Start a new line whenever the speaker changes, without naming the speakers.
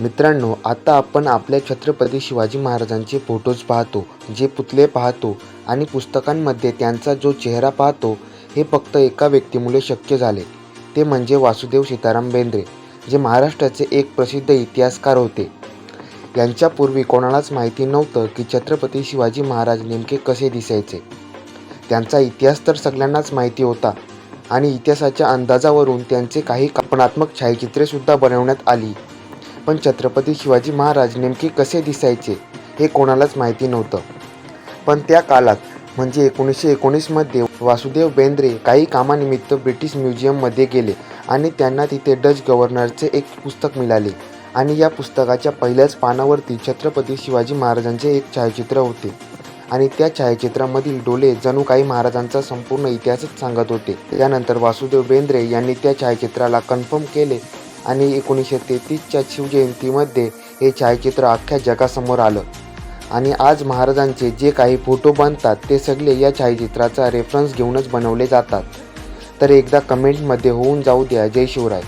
मित्रांनो आता आपण आपल्या छत्रपती शिवाजी महाराजांचे फोटोज पाहतो जे पुतले पाहतो आणि पुस्तकांमध्ये त्यांचा जो चेहरा पाहतो हे फक्त एका व्यक्तीमुळे शक्य झाले. ते म्हणजे वासुदेव सीताराम बेंद्रे जे महाराष्ट्राचे एक प्रसिद्ध इतिहासकार होते. यांच्यापूर्वी कोणालाच माहिती नव्हतं की छत्रपती शिवाजी महाराज नेमके कसे दिसायचे. त्यांचा इतिहास तर सगळ्यांनाच माहिती होता आणि इतिहासाच्या अंदाजावरून त्यांचे काही कल्पनात्मक छायाचित्रेसुद्धा बनवण्यात आली. पण छत्रपती शिवाजी महाराज नेमके कसे दिसायचे हे कोणालाच माहिती नव्हतं. पण त्या काळात म्हणजे एकोणीसशे एकोणीसमध्ये वासुदेव बेंद्रे काही कामानिमित्त ब्रिटिश म्युझियममध्ये गेले आणि त्यांना तिथे डच गव्हर्नरचे एक पुस्तक मिळाले आणि या पुस्तकाच्या पहिल्याच पानावरती छत्रपती शिवाजी महाराजांचे एक छायाचित्र होते आणि त्या छायाचित्रामधील डोले जणू काही महाराजांचा संपूर्ण इतिहासच सांगत होते. त्यानंतर वासुदेव बेंद्रे यांनी त्या छायाचित्राला कन्फर्म केले आणि एकोणीसशे तेहतीसच्या शिवजयंतीमध्ये हे छायाचित्र अख्ख्या जगासमोर आलं. आणि आज महाराजांचे जे काही फोटो बनतात ते सगळे या छायाचित्राचा रेफरन्स घेऊनच बनवले जातात. तर एकदा कमेंटमध्ये होऊन जाऊ द्या. जय शिवराय.